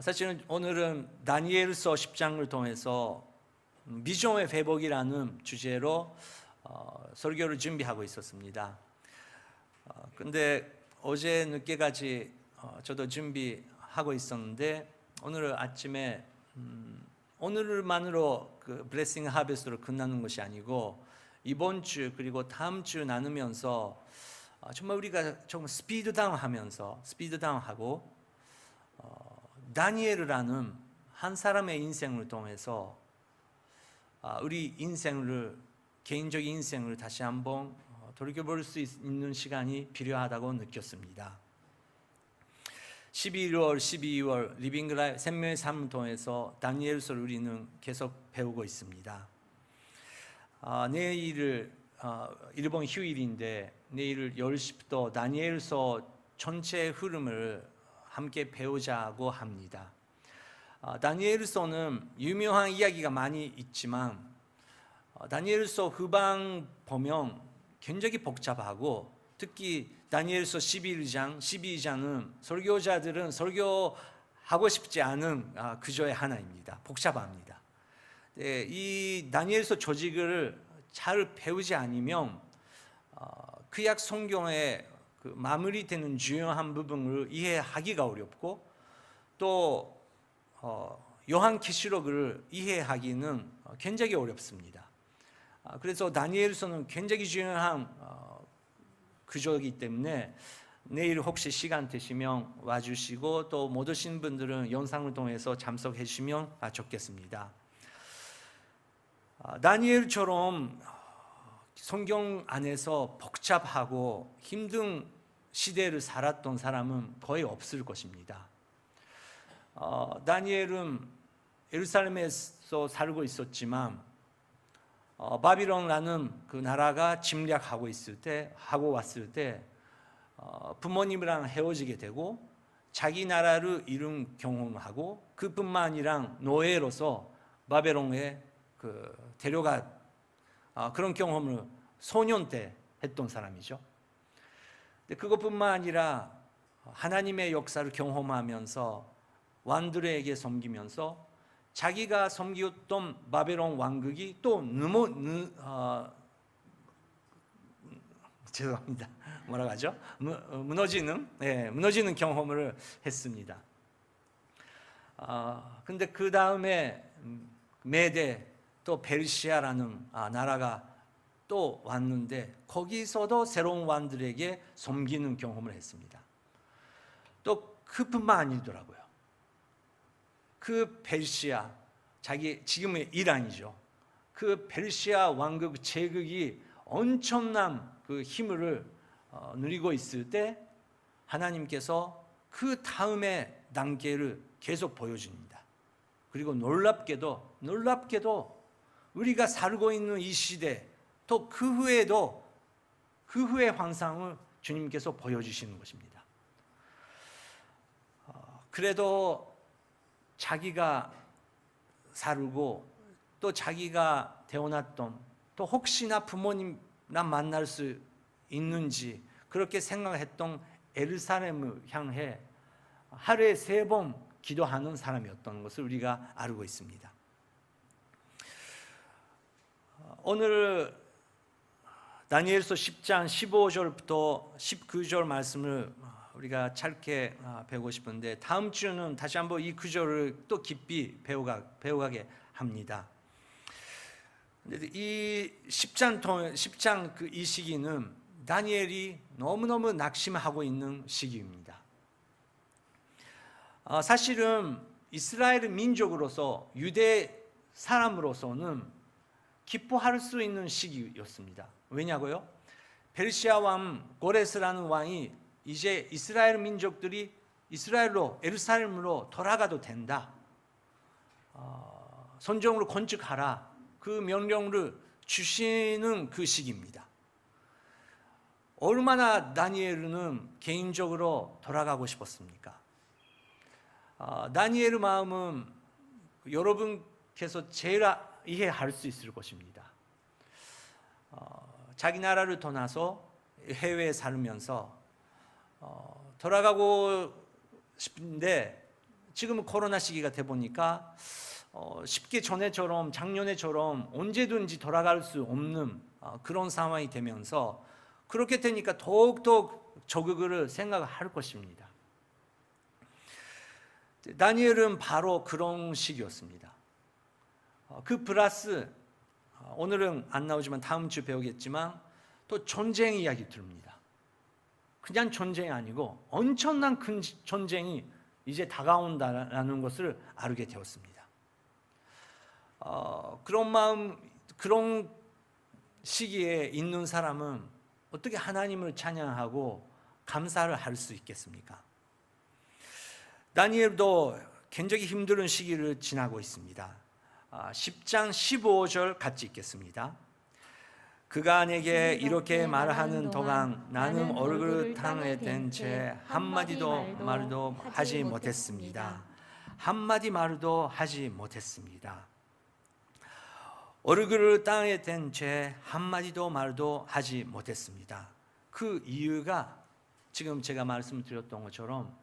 아, 사실은 오늘은 다니엘서 10장을 통해서 미종의 회복이라는 주제로 어, 설교를 준비하고 있었습니다. 어, 근데 어제 늦게까지 어, 저도 준비하고 있었는데 오늘 아침에 음, 오늘만으로 그 블레싱 하베스로 끝나는 것이 아니고 이번 주 그리고 다음 주 나누면서 어, 정말 우리가 좀 스피드 다운 하면서 스피드 다운 하고 어, 다니엘이라는 한 사람의 인생을 통해서 아, 우리 인생을 개인적인 인생을 다시 한번 어, 돌이켜볼 수 있- 있는 시간이 필요하다고 느꼈습니다. 11월, 12월 리빙 라이프 생명의 삶을 통해서 다니엘서를 우리는 계속 배우고 있습니다. 아, 내일을 아, 일본 휴일인데 내일 10시부터 다니엘서 전체 흐름을 함께 배우자고 합니다. 아, 다니엘서는 유명한 이야기가 많이 있지만 어, 다니엘서 후방 보면 굉장히 복잡하고 특히 다니엘서 11장, 12장은 설교자들은 설교하고 싶지 않은 아, 구조의 하나입니다. 복잡합니다. 네, 이 다니엘서 조직을 잘 배우지 않으면 어, 구약 성경의 그 마무리되는 중요한 부분을 이해하기가 어렵고 또 어, 요한 계시록을 이해하기는 어, 굉장히 어렵습니다. 아, 그래서 다니엘서는 굉장히 중요한 어, 구조이기 때문에 내일 혹시 시간 되시면 와주시고 또 못 오신 분들은 영상을 통해서 참석해 주시면 아, 좋겠습니다. 아, 다니엘처럼 성경 안에서 복잡하고 힘든 시대를 살았던 사람은 거의 없을 것입니다. 어, 다니엘은 예루살렘에서 살고 있었지만 어, 바빌론이라는 그 나라가 침략하고 있을 때 하고 왔을 때 어, 부모님이랑 헤어지게 되고 자기 나라를 이룬 경험하고 그뿐만 아니라 노예로서 바벨론에 그 데려가 어, 그런 경험을 소년 때 했던 사람이죠. 근데 그것뿐만 아니라 하나님의 역사를 경험하면서 왕들에게 섬기면서 자기가 섬기었던 바벨론 왕국이 또 누, 어, 죄송합니다. 뭐라고 하죠? 무, 어, 무너지는 예, 무너지는 경험을 했습니다. 아, 근데 그 다음에 메데 또 베르시아라는 아, 나라가 또 왔는데 거기서도 새로운 왕들에게 섬기는 경험을 했습니다. 또 그뿐만 아니더라고요. 그 베르시아 자기 지금의 이란이죠. 그 베르시아 왕국 제국이 엄청난 그 힘을 어, 누리고 있을 때 하나님께서 그 다음의 단계를 계속 보여줍니다. 그리고 놀랍게도 놀랍게도 우리가 살고 있는 이 시대 또 그 후에도 그 후의 환상을 주님께서 보여주시는 것입니다. 어, 그래도 자기가 살고 또 자기가 태어났던 또 혹시나 부모님랑 만날 수 있는지 그렇게 생각했던 에르사렘을 향해 하루에 세 번 기도하는 사람이었던 것을 우리가 알고 있습니다. 오늘 다니엘서 10장 15절부터 19절 말씀을 우리가 짧게 배우고 싶은데 다음 주는 다시 한번 이 구절을 또 깊이 배우가 배우게 합니다. 이 10장 통 10장 그 이 시기는 다니엘이 너무너무 낙심하고 있는 시기입니다. 아, 사실은 이스라엘 민족으로서 유대 사람으로서는 기뻐할 수 있는 시기였습니다. 왜냐고요? 페르시아 왕 고레스라는 왕이 이제 이스라엘 민족들이 이스라엘로 에루살렘으로 돌아가도 된다. 어, 선정으로 건축하라. 그 명령을 주시는 그 시기입니다. 얼마나 다니엘은 개인적으로 돌아가고 싶었습니까? 어, 다니엘의 마음은 여러분께서 제일 이해할 수 있을 것입니다. 어, 자기 나라를 떠나서 해외에 살면서 어, 돌아가고 싶은데 지금은 코로나 시기가 돼 보니까 어, 쉽게 전에처럼 작년에처럼 언제든지 돌아갈 수 없는 어, 그런 상황이 되면서 그렇게 되니까 더욱더 저그를 생각할 것입니다. 다니엘은 바로 그런 시기였습니다. 어, 그 플러스 어, 오늘은 안 나오지만 다음 주 배우겠지만 또 전쟁 이야기 들립니다. 그냥 전쟁이 아니고 엄청난 큰 전쟁이 이제 다가온다라는 것을 알게 되었습니다. 어, 그런 마음, 그런 시기에 있는 사람은 어떻게 하나님을 찬양하고 감사를 할 수 있겠습니까? 다니엘도 굉장히 힘든 시기를 지나고 있습니다. 아, 10장 15절 같이 읽겠습니다. 그가 내게 이렇게 말하는 동안 나는 얼굴을 땅에 댄 채 한마디도 말도 하지 못했습니다. 한마디 말도 하지 못했습니다. 얼굴을 땅에 댄 채 한마디도 말도 하지 못했습니다. 그 이유가 지금 제가 말씀드렸던 것처럼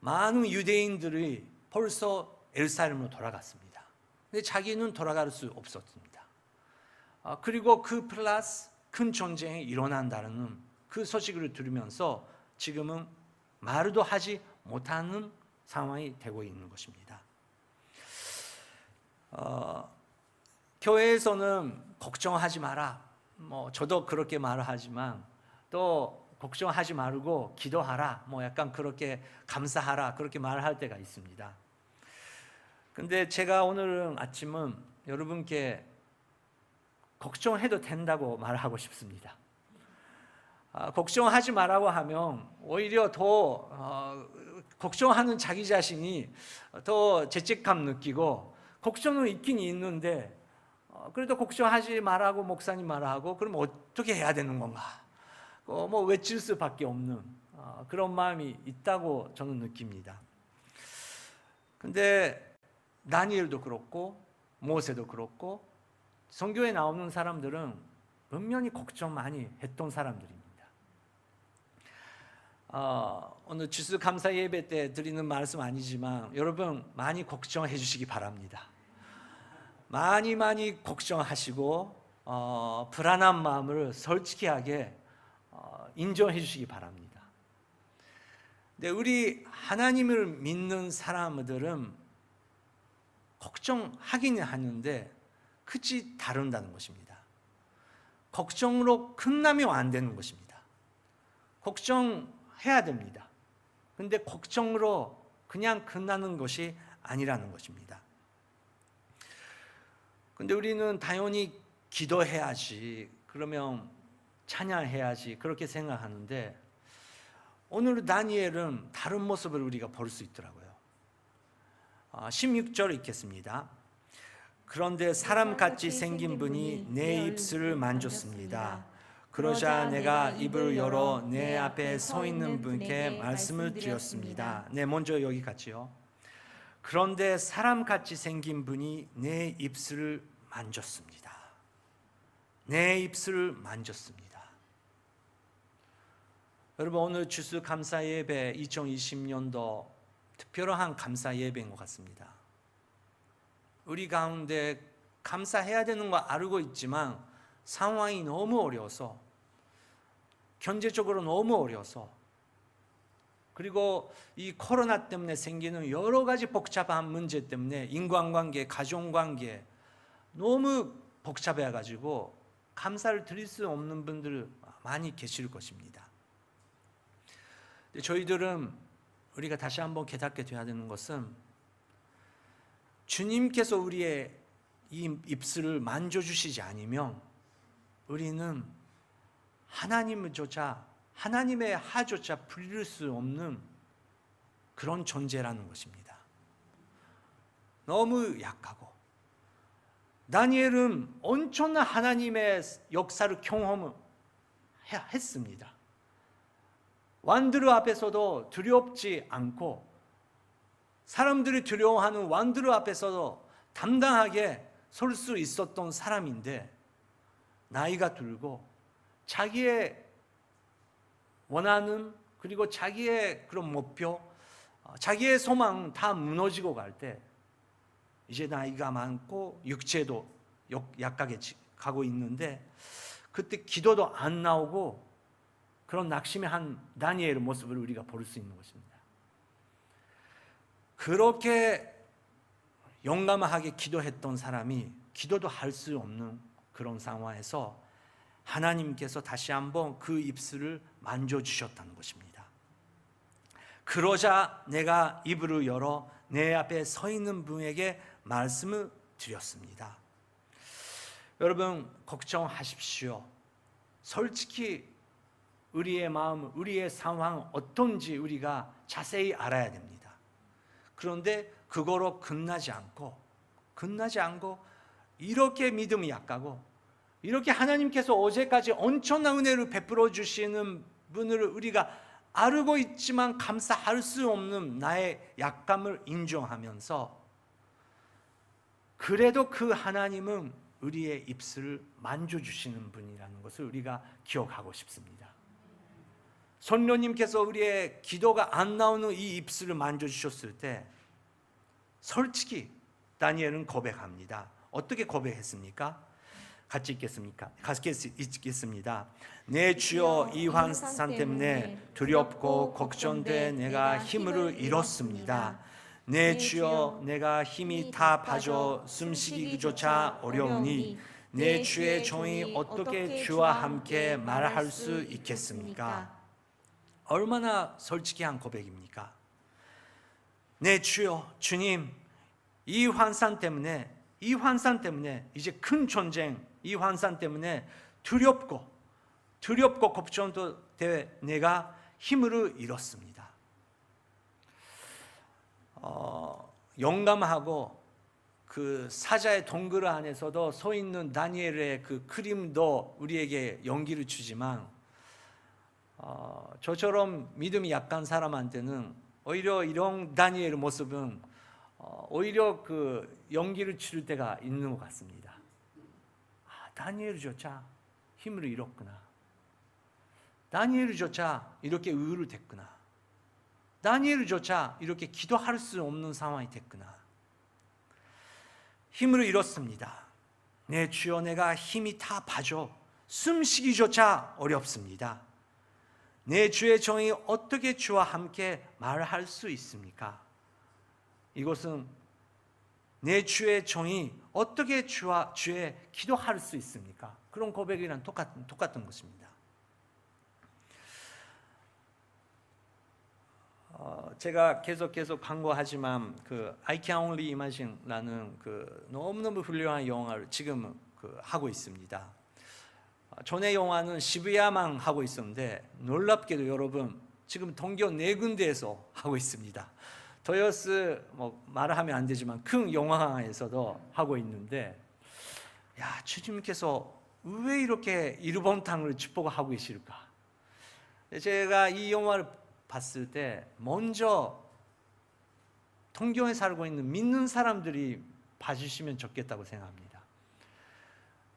많은 유대인들이 벌써 엘사렘으로 돌아갔습니다. 근데 자기는 돌아갈 수 없었습니다. 아, 그리고 그 플러스 큰 전쟁이 일어난다는 그 소식을 들으면서 지금은 말도 하지 못하는 상황이 되고 있는 것입니다. 어, 교회에서는 걱정하지 마라. 뭐 저도 그렇게 말을 하지만 또 걱정하지 말고 기도하라. 뭐 약간 그렇게 감사하라. 그렇게 말을 할 때가 있습니다. 근데 제가 오늘 아침은 여러분께 걱정해도 된다고 말하고 싶습니다. 아, 걱정하지 말라고 하면 오히려 더 어, 걱정하는 자기 자신이 더 죄책감 느끼고 걱정은 있긴 있는데 어, 그래도 걱정하지 말라고 목사님 말하고 그럼 어떻게 해야 되는 건가? 어, 뭐 외칠 수밖에 없는 어, 그런 마음이 있다고 저는 느낍니다. 근데 다니엘도 그렇고 모세도 그렇고 성교에 나오는 사람들은 은면히 걱정 많이 했던 사람들입니다. 어, 오늘 주스 감사 예배 때 드리는 말씀 아니지만 여러분 많이 걱정해 주시기 바랍니다. 많이 많이 걱정하시고 어, 불안한 마음을 솔직하게 어, 인정해 주시기 바랍니다. 근데 우리 하나님을 믿는 사람들은 걱정하기는 하는데 끝이 다른다는 것입니다. 걱정으로 끝나면 안 되는 것입니다. 걱정해야 됩니다. 근데 걱정으로 그냥 끝나는 것이 아니라는 것입니다. 근데 우리는 당연히 기도해야지, 그러면 찬양해야지, 그렇게 생각하는데, 오늘 다니엘은 다른 모습을 우리가 볼 수 있더라고요. 16절 읽겠습니다. 그런데 사람같이 생긴 분이 내 입술을 만졌습니다. 그러자 내가 입을 열어 내 앞에 서 있는 분께 말씀을 드렸습니다. 네, 먼저 여기 같이요. 그런데 사람같이 생긴 분이 내 입술을 만졌습니다. 내 입술을 만졌습니다. 여러분 오늘 주스 감사 예배 2020년도 특별한 감사 예배인 것 같습니다. 우리 가운데 감사해야 되는 거 알고 있지만 상황이 너무 어려워서 경제적으로 너무 어려워서 그리고 이 코로나 때문에 생기는 여러 가지 복잡한 문제 때문에 인간관계, 가족관계 너무 복잡해 가지고 감사를 드릴 수 없는 분들 많이 계실 것입니다. 저희들은 우리가 다시 한번 깨닫게 돼야 되는 것은 주님께서 우리의 이 입술을 만져주시지 않으면 우리는 하나님조차 하나님의 하조차 부릴 수 없는 그런 존재라는 것입니다. 너무 약하고 다니엘은 엄청난 하나님의 역사를 경험했습니다. 왕들 앞에서도 두렵지 않고 사람들이 두려워하는 왕들 앞에서도 담당하게 설 수 있었던 사람인데 나이가 들고 자기의 원하는 그리고 자기의 그런 목표 어, 자기의 소망 다 무너지고 갈 때 이제 나이가 많고 육체도 역- 약하게 지- 가고 있는데 그때 기도도 안 나오고 그런 낙심의 한 다니엘의 모습을 우리가 볼 수 있는 것입니다. 그렇게 용감하게 기도했던 사람이 기도도 할 수 없는 그런 상황에서 하나님께서 다시 한번 그 입술을 만져 주셨다는 것입니다. 그러자 내가 입을 열어 내 앞에 서 있는 분에게 말씀을 드렸습니다. 여러분 걱정하십시오. 솔직히 우리의 마음, 우리의 상황 어떤지 우리가 자세히 알아야 됩니다. 그런데 그거로 끝나지 않고 끝나지 않고 이렇게 믿음이 약하고 이렇게 하나님께서 어제까지 엄청난 은혜를 베풀어 주시는 분을 우리가 알고 있지만 감사할 수 없는 나의 약감을 인정하면서 그래도 그 하나님은 우리의 입술을 만져 주시는 분이라는 것을 우리가 기억하고 싶습니다. 선녀님께서 우리의 기도가 안 나오는 이 입술을 만져주셨을 때 솔직히 다니엘은 고백합니다. 어떻게 고백했습니까? 같이 읽겠습니까? 같이 읽겠습니다. 내 주여 이 환산 때문에 두렵고 걱정돼 내가 힘을 잃었습니다. 내 주여 내가 힘이 다 빠져 숨쉬기조차 어려우니 내 주의 종이 어떻게 주와 함께 말할 수 있겠습니까? 얼마나 솔직한 고백입니까? 내 주여 주님 이 환산 때문에 이 환산 때문에 이제 큰 전쟁 이 환산 때문에 두렵고 두렵고 걱정도 돼 내가 힘을 잃었습니다. 어, 영감하고 그 사자의 동굴 안에서도 서 있는 다니엘의 그 그림도 우리에게 용기를 주지만 어, 저처럼 믿음이 약한 사람한테는 오히려 이런 다니엘의 모습은 어, 오히려 그 용기를 줄 때가 있는 것 같습니다. 아, 다니엘조차 힘을 잃었구나. 다니엘조차 이렇게 의를 됐구나. 다니엘조차 이렇게 기도할 수 없는 상황이 됐구나. 힘을 잃었습니다. 내 주여 내가 힘이 다 빠져 숨쉬기조차 어렵습니다. 내 주의 종이 어떻게 주와 함께 말할 수 있습니까? 이것은 내 주의 종이 어떻게 주와 주의 기도할 수 있습니까? 그런 고백이랑 똑같은 똑같은 것입니다. 어, 제가 계속 계속 광고하지만 그 I Can Only Imagine라는 그 너무너무 훌륭한 영화를 지금 그 하고 있습니다. 어, 전에 영화는 시부야만 하고 있었는데 놀랍게도 여러분 지금 동교 네 군데에서 하고 있습니다. 더여스 뭐 말하면 안 되지만 큰 영화관에서도 하고 있는데 야 주님께서 왜 이렇게 일본 땅을 축복하고 계실까? 제가 이 영화를 봤을 때 먼저 통경에 살고 있는 믿는 사람들이 봐주시면 좋겠다고 생각합니다.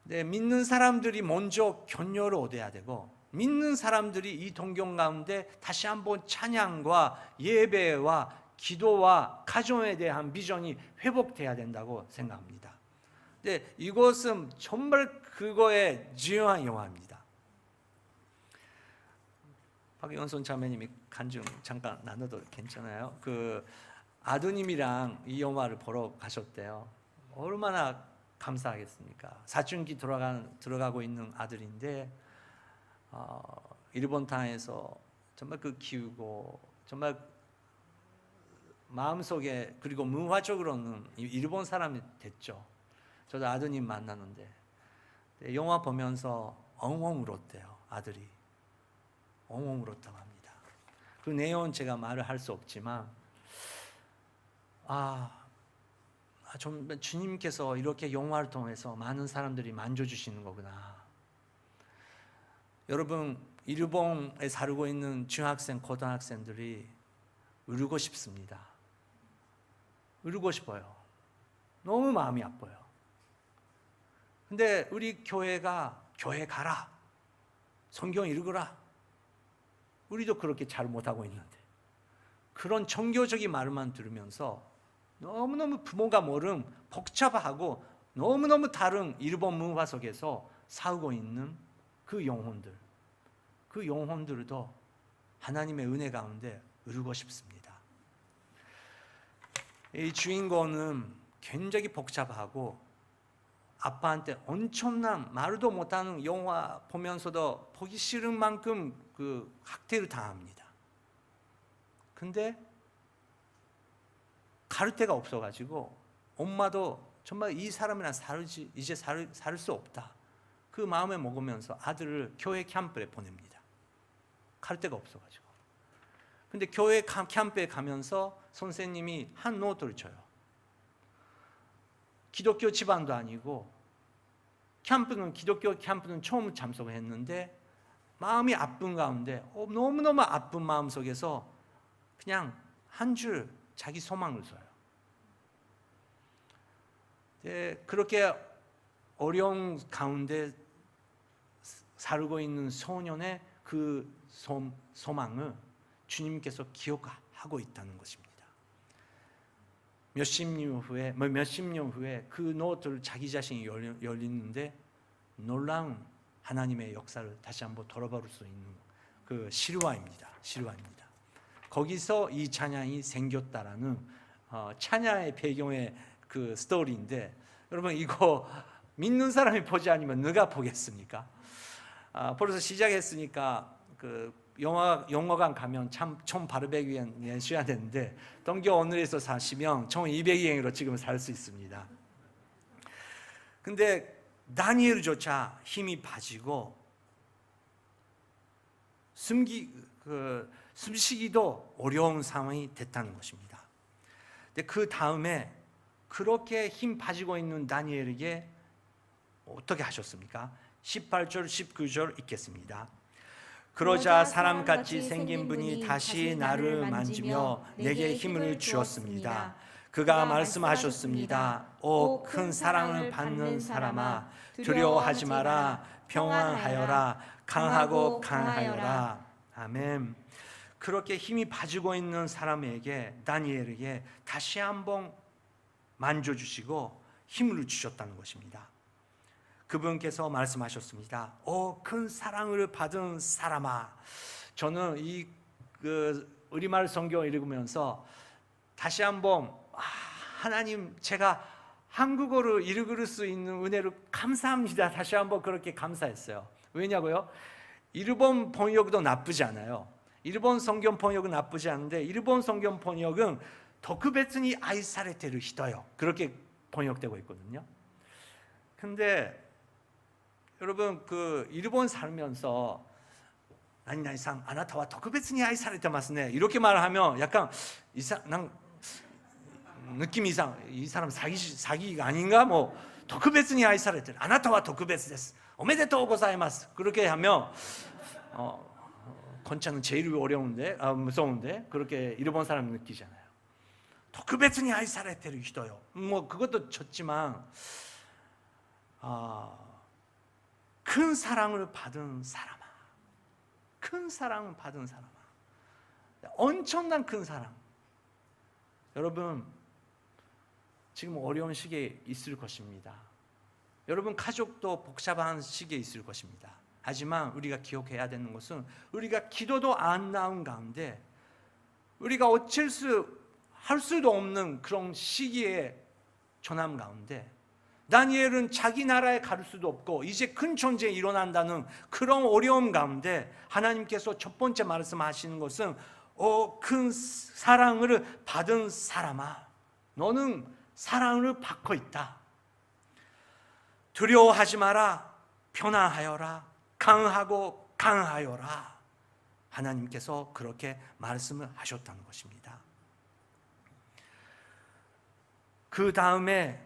네, 믿는 사람들이 먼저 격려를 얻어야 되고 믿는 사람들이 이 동경 가운데 다시 한번 찬양과 예배와 기도와 가정에 대한 비전이 회복돼야 된다고 생각합니다. 네, 이것은 정말 그거에 중요한 영화입니다. 박영선 자매님이 간증 잠깐 나눠도 괜찮아요? 그 아드님이랑 이 영화를 보러 가셨대요. 얼마나 감사하겠습니까? 사춘기 들어간 들어가고 있는 아들인데 어, 일본 땅에서 정말 그 키우고 정말 마음속에 그리고 문화적으로는 일본 사람이 됐죠. 저도 아드님 만났는데 영화 보면서 엉엉 울었대요 아들이 엉엉 울었다고 합니다. 그 내용은 제가 말을 할 수 없지만 아, 아, 좀 주님께서 이렇게 영화를 통해서 많은 사람들이 만져 주시는 거구나. 여러분 일본에 살고 있는 중학생, 고등학생들이 울고 싶습니다. 울고 싶어요. 너무 마음이 아파요. 근데 우리 교회가 교회 가라. 성경 읽으라. 우리도 그렇게 잘 못하고 있는데. 그런 종교적인 말만 들으면서 너무너무 부모가 모름 복잡하고 너무너무 다른 일본 문화 속에서 살고 있는 그 영혼들 그 영혼들도 하나님의 은혜 가운데 이루고 싶습니다. 이 주인공은 굉장히 복잡하고 아빠한테 엄청난 말도 못하는 영화 보면서도 보기 싫은 만큼 그 학대를 당합니다. 근데 가를 데가 없어가지고 엄마도 정말 이 사람이랑 살지 이제 살, 살수 없다. 그 마음에 먹으면서 아들을 교회 캠프에 보냅니다. 갈 데가 없어가지고. 근데 교회 캠- 캠프에 가면서 선생님이 한 노트를 줘요. 기독교 집안도 아니고 캠프는 기독교 캠프는 처음 참석을 했는데 마음이 아픈 가운데 어, 너무너무 아픈 마음 속에서 그냥 한 줄 자기 소망을 써요. 네, 그렇게 어려운 가운데 살고 있는 소년의 그 소, 소망을 주님께서 기억하고 있다는 것입니다. 몇십 년 후에 뭐 몇십 년 후에 그 노트를 자기 자신이 열리- 열리는데 놀라운 하나님의 역사를 다시 한번 돌아볼 수 있는 그 실화입니다. 실화입니다. 거기서 이 찬양이 생겼다라는 어, 찬양의 배경의 그 스토리인데 여러분 이거 믿는 사람이 보지 않으면 누가 보겠습니까? 아, 벌써 시작했으니까 그 영화 영화관 가면 참총 바르백 위엔 내셔야 되는데 동교 오늘에서 사시면 총 200위행으로 지금 살 수 있습니다. 근데 다니엘조차 힘이 빠지고 숨기 그 숨쉬기도 어려운 상황이 됐다는 것입니다. 근데 그 다음에 그렇게 힘 빠지고 있는 다니엘에게 어떻게 하셨습니까? 18절 19절 읽겠습니다. 그러자 사람같이 생긴 분이 다시 나를 만지며 내게 힘을 주었습니다. 그가 말씀하셨습니다. 오 큰 사랑을 받는 사람아 두려워하지 마라 평안하여라 강하고 강하여라 아멘. 그렇게 힘이 빠지고 있는 사람에게 다니엘에게 다시 한번 만져 주시고 힘을 주셨다는 것입니다. 그분께서 말씀하셨습니다. 오큰 사랑을 받은 사람아. 저는 이 그 우리말 성경 읽으면서 다시 한번 아, 하나님 제가 한국어를 읽을 수 있는 은혜를 감사합니다. 다시 한번 그렇게 감사했어요. 왜냐고요? 일본 번역도 나쁘지 않아요. 일본 성경 번역은 나쁘지 않은데 일본 성경 번역은 特別に 愛されてる 人요. 그렇게 번역되고 있거든요. 근데 여러분 그 일본 살면서 아니 나이상 아나타와 特別に 愛されてますね. 이렇게 말하면 약간 이상 난 느낌 이상 이 사람 사기 사기가 아닌가 뭐 特別に 愛されてる. 아나타와 特別です. おめでとうございます. 그렇게 하면 어, 건차는 제일 어려운데 아, 무서운데 그렇게 일본 사람 느끼잖아요. 特別に愛されてる人よ. 뭐 그것도 좋지만 아, 큰 사랑을 받은 사람아. 큰 사랑을 받은 사람아. 엄청난 큰 사랑. 여러분 지금 어려운 시기에 있을 것입니다. 여러분 가족도 복잡한 시기에 있을 것입니다. 하지만 우리가 기억해야 되는 것은 우리가 기도도 안 나온 가운데 우리가 어쩔 수 할 수도 없는 그런 시기에 전함 가운데 다니엘은 자기 나라에 갈 수도 없고 이제 큰 존재 일어난다는 그런 어려움 가운데 하나님께서 첫 번째 말씀하시는 것은 어, 큰 사랑을 받은 사람아 너는 사랑을 받고 있다. 두려워하지 마라. 편안하여라. 강하고 강하여라. 하나님께서 그렇게 말씀을 하셨다는 것입니다. 그 다음에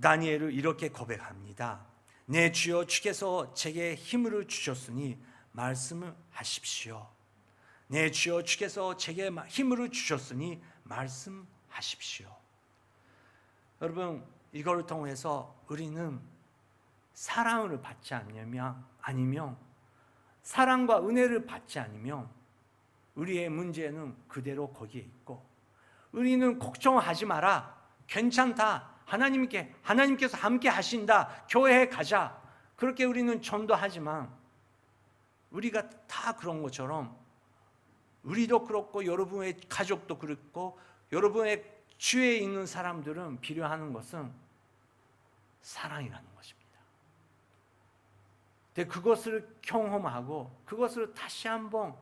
다니엘을 이렇게 고백합니다. 내 주여 주께서 제게 힘을 주셨으니 말씀을 하십시오. 내 주여 주께서 제게 힘을 주셨으니 말씀하십시오. 여러분 이걸 통해서 우리는 사랑을 받지 않으면 아니면 사랑과 은혜를 받지 않으면 우리의 문제는 그대로 거기에 있고 우리는 걱정하지 마라. 괜찮다. 하나님께 하나님께서 함께 하신다. 교회에 가자. 그렇게 우리는 전도하지만 우리가 다 그런 것처럼 우리도 그렇고 여러분의 가족도 그렇고 여러분의 주위에 있는 사람들은 필요하는 것은 사랑이라는 것입니다. 근데 그것을 경험하고 그것을 다시 한번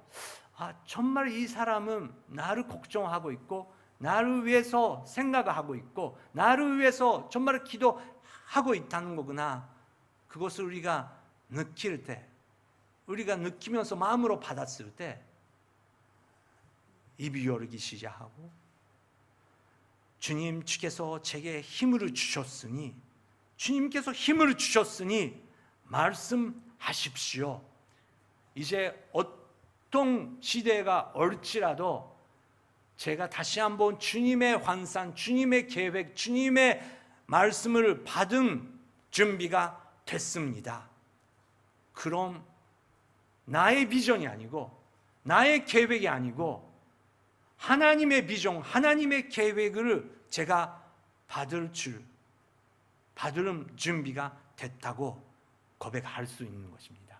아 정말 이 사람은 나를 걱정하고 있고 나를 위해서 생각하고 있고 나를 위해서 정말 기도하고 있다는 거구나. 그것을 우리가 느낄 때 우리가 느끼면서 마음으로 받았을 때 입이 열기 시작하고 주님 주께서 제게 힘을 주셨으니 주님께서 힘을 주셨으니 말씀하십시오. 이제 어떤 시대가 올지라도 제가 다시 한번 주님의 환상, 주님의 계획, 주님의 말씀을 받은 준비가 됐습니다. 그럼 나의 비전이 아니고 나의 계획이 아니고 하나님의 비전, 하나님의 계획을 제가 받을 줄 받을 준비가 됐다고 고백할 수 있는 것입니다.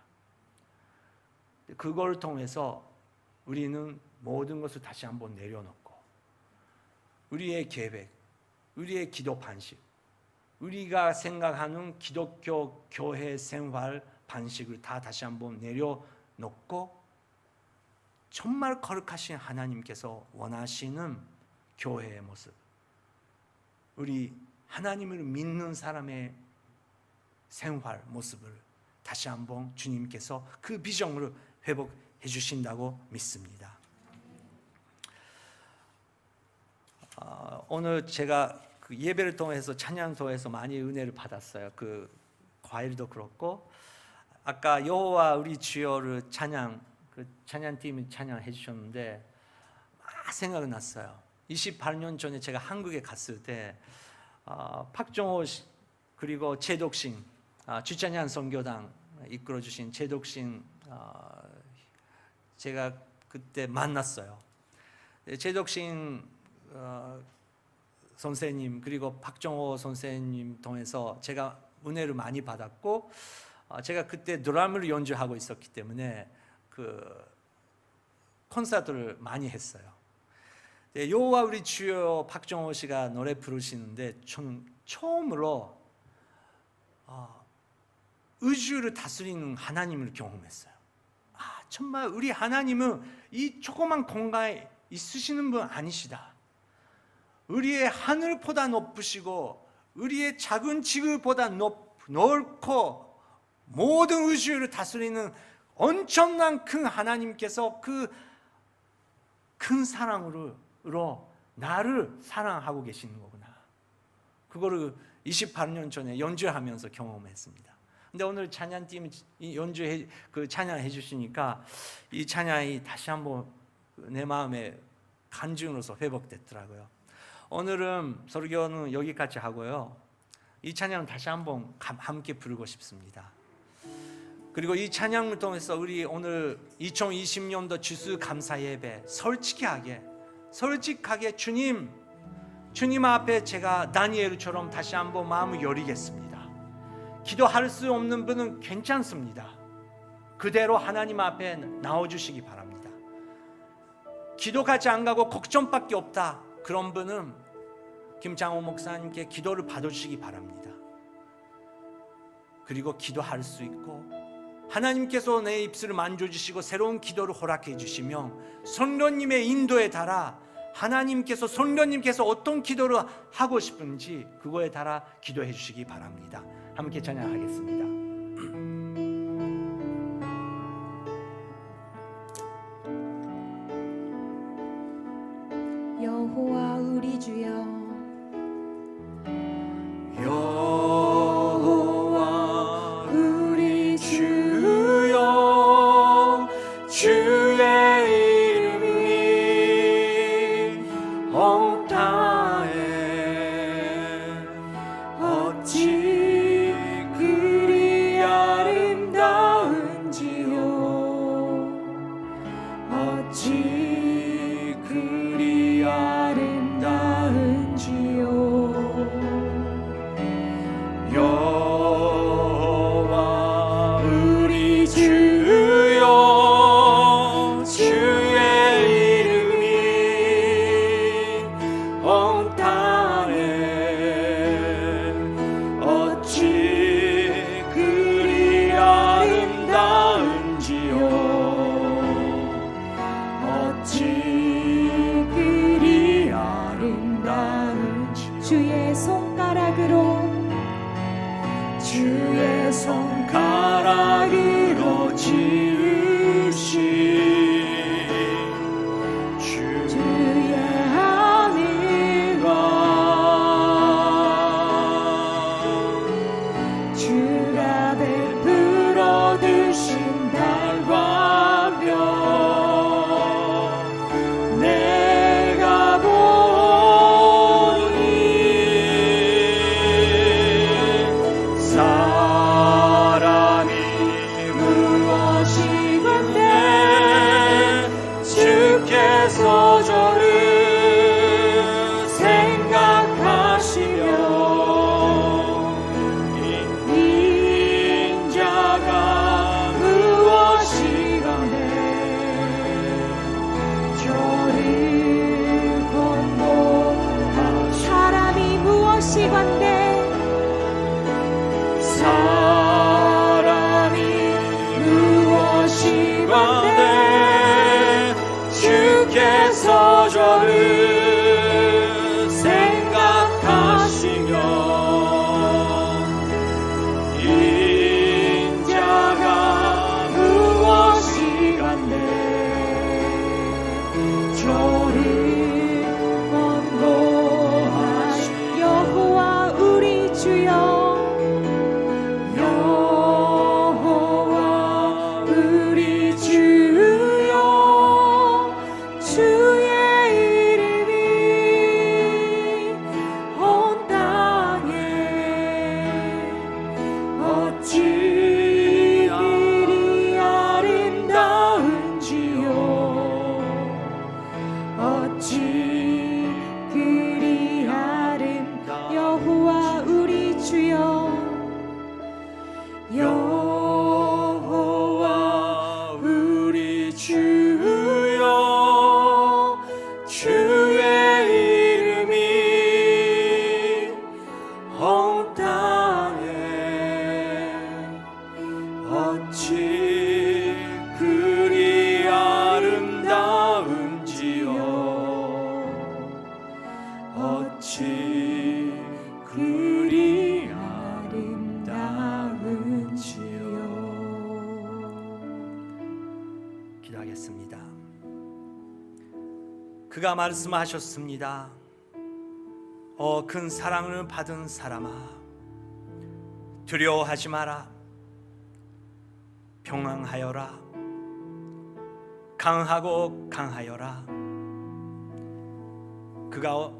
그걸 통해서 우리는 모든 것을 다시 한번 내려놓고 우리의 계획, 우리의 기도 반식, 우리가 생각하는 기독교 교회 생활 반식을 다 다시 한번 내려놓고 정말 거룩하신 하나님께서 원하시는 교회의 모습, 우리 하나님을 믿는 사람의 생활 모습을 다시 한번 주님께서 그 비전으로 회복해 주신다고 믿습니다. 아, 오늘 제가 그 예배를 통해서 찬양도에서 많이 은혜를 받았어요. 그 과일도 그렇고 아까 여호와 우리 주여를 찬양 그 찬양팀이 찬양해 주셨는데 막 생각이 났어요. 28년 전에 제가 한국에 갔을 때 어, 박종호 씨, 그리고 제독신 아, 주찬양 선교당 이끌어 주신 제독신 어, 제가 그때 만났어요. 제독신 어, 선생님 그리고 박정호 선생님 통해서 제가 은혜를 많이 받았고 어, 제가 그때 드럼을 연주하고 있었기 때문에 그 콘서트를 많이 했어요. 네, 여호와 우리 주여 박정호 씨가 노래 부르시는데 전 처음으로 어, 우주를 다스리는 하나님을 경험했어요. 아 정말 우리 하나님은 이 조그만 공간에 있으시는 분 아니시다. 우리의 하늘보다 높으시고 우리의 작은 지구보다 높, 넓고 모든 우주를 다스리는 엄청난 큰 하나님께서 그 큰 사랑으로 나를 사랑하고 계시는 거구나. 그거를 28년 전에 연주하면서 경험했습니다. 근데 오늘 찬양팀 연주해 그 찬양해 주시니까 이 찬양이 다시 한번 내 마음에 간증으로서 회복됐더라고요. 오늘은 설교는 여기까지 하고요. 이 찬양 다시 한번 함께 부르고 싶습니다. 그리고 이 찬양을 통해서 우리 오늘 2020년도 주수 감사 예배 솔직하게 솔직하게 주님 주님 앞에 제가 다니엘처럼 다시 한번 마음을 열리겠습니다. 기도할 수 없는 분은 괜찮습니다. 그대로 하나님 앞에 나와 주시기 바랍니다. 기도까지 안 가고 걱정밖에 없다. 그런 분은 김장호 목사님께 기도를 받아주시기 바랍니다. 그리고 기도할 수 있고 하나님께서 내 입술을 만져주시고 새로운 기도를 허락해 주시며 성령님의 인도에 따라 하나님께서 성령님께서 어떤 기도를 하고 싶은지 그거에 따라 기도해 주시기 바랍니다. 함께 찬양하겠습니다. 여호 주의 손가락으로 주의 손가락으로 지으신 그가 말씀하셨습니다. 어, 큰 사랑을 받은 사람아, 두려워하지 마라. 평안하여라. 강하고 강하여라. 그가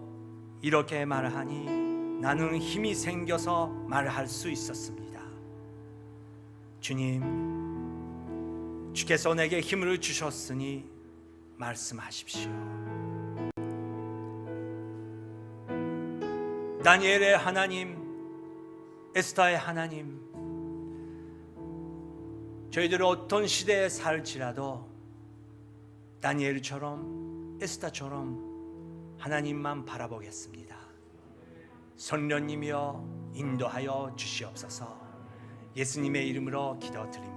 이렇게 말하니 나는 힘이 생겨서 말할 수 있었습니다. 주님, 주께서 내게 힘을 주셨으니 말씀하십시오. 다니엘의 하나님, 에스더의 하나님, 저희들은 어떤 시대에 살지라도 다니엘처럼 에스더처럼 하나님만 바라보겠습니다. 선녀님이여 인도하여 주시옵소서. 예수님의 이름으로 기도드립니다.